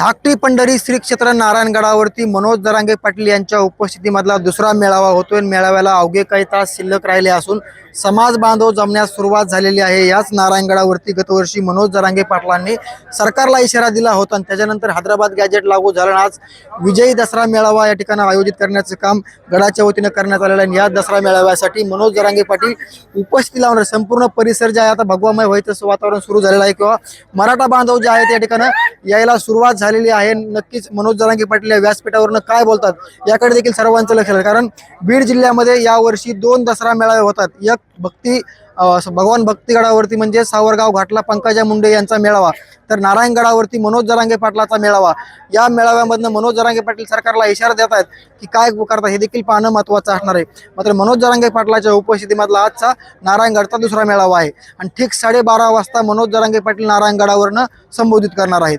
धाकटी पंढरी श्री क्षेत्र नारायणगडावरती मनोज दरांगे पाटील यांच्या उपस्थितीमधला दुसरा मेळावा होतोय. मेळाव्याला अवघे काही तास शिल्लक राहिले असून समाज बांधव जमण्यास सुरुवात झालेली आहे. याच नारायणगडावरती गतवर्षी मनोज दरांगे पाटलांनी सरकारला इशारा दिला होता आणि त्याच्यानंतर हैदराबाद गॅजेट लागू झालं आज विजयी दसरा मेळावा या ठिकाणी आयोजित करण्याचं काम गडाच्या वतीनं करण्यात आलेलं आहे. आणि या दसरा मेळाव्यासाठी मनोज दरांगे पाटील उपस्थिती लावणार संपूर्ण परिसर जे आहे आता भगवामय व्हायचं वातावरण सुरू झालेलं आहे किंवा मराठा बांधव जे आहेत या ठिकाणी यायला सुरुवात झाली झालेली आहे. नक्कीच मनोज जरांगे पाटील या व्यासपीठावरनं काय बोलतात याकडे देखील सर्वांचं लक्ष आहे कारण बीड जिल्ह्यामध्ये यावर्षी दोन दसरा मेळावे होतात. एक भक्ती भगवान भक्तीगडावरती म्हणजे सावरगाव घाटला पंकजा मुंडे यांचा मेळावा तर नारायणगडावरती मनोज जरांगे पाटलाचा मेळावा. या मेळाव्यामधनं मनोज जरांगे पाटील सरकारला इशारा देत आहेत की काय करतात हे देखील पाहणं महत्त्वाचं असणार आहे. मात्र मनोज जरांगे पाटलाच्या उपस्थितीमधला आजचा नारायणगडचा दुसरा मेळावा आहे. आणि ठीक साडेबारा वाजता मनोज जरांगे पाटील नारायणगडावरनं संबोधित करणार आहेत.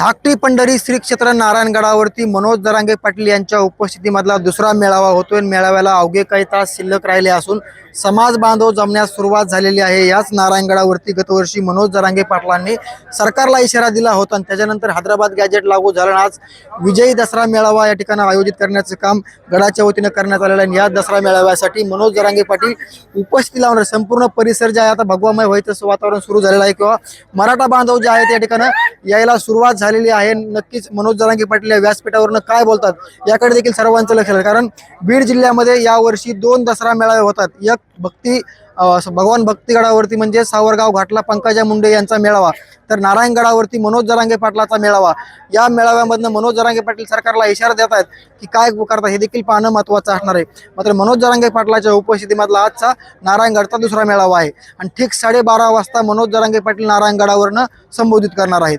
धाकटी पंढरी श्री क्षेत्र नारायणगडावरती मनोज दरांगे पाटील यांच्या उपस्थितीमधला दुसरा मेळावा होतोय. मेळाव्याला अवघे काही तास शिल्लक राहिले असून समाज बांधव जमण्यास सुरुवात झालेली आहे. याच नारायणगडावरती गतवर्षी मनोज दरांगे पाटलांनी सरकारला इशारा दिला होता आणि त्याच्यानंतर हैदराबाद गॅजेट लागू झालं आज विजयी दसरा मेळावा या ठिकाणी आयोजित करण्याचं काम गडाच्या वतीनं करण्यात आलेलं आहे. आणि या दसरा मेळाव्यासाठी मनोज दरांगे पाटील उपस्थिती लावणार संपूर्ण परिसर जे आहे आता भगवामय व्हायचं वातावरण सुरू झालेलं आहे किंवा मराठा बांधव जे आहेत या ठिकाणी यायला सुरुवात झाली झालेली आहे. नक्कीच मनोज जरांगे पाटील या व्यासपीठावरनं काय बोलतात याकडे देखील सर्वांचं लक्ष आहे कारण बीड जिल्ह्यामध्ये यावर्षी दोन दसरा मेळावे होतात. एक भक्ती भगवान भक्तीगडावरती म्हणजे सावरगाव घाटला पंकजा मुंडे यांचा मेळावा तर नारायणगडावरती मनोज जरांगे पाटलाचा मेळावा. या मेळाव्यामधनं मनोज जरांगे पाटील सरकारला इशारा देत आहेत की काय करतात हे देखील पाहणं महत्त्वाचं असणार आहे. मात्र मनोज जरांगे पाटलाच्या उपस्थितीमधला आजचा नारायणगडचा दुसरा मेळावा आहे. आणि ठीक साडेबारा वाजता मनोज जरांगे पाटील नारायणगडावरनं संबोधित करणार आहेत.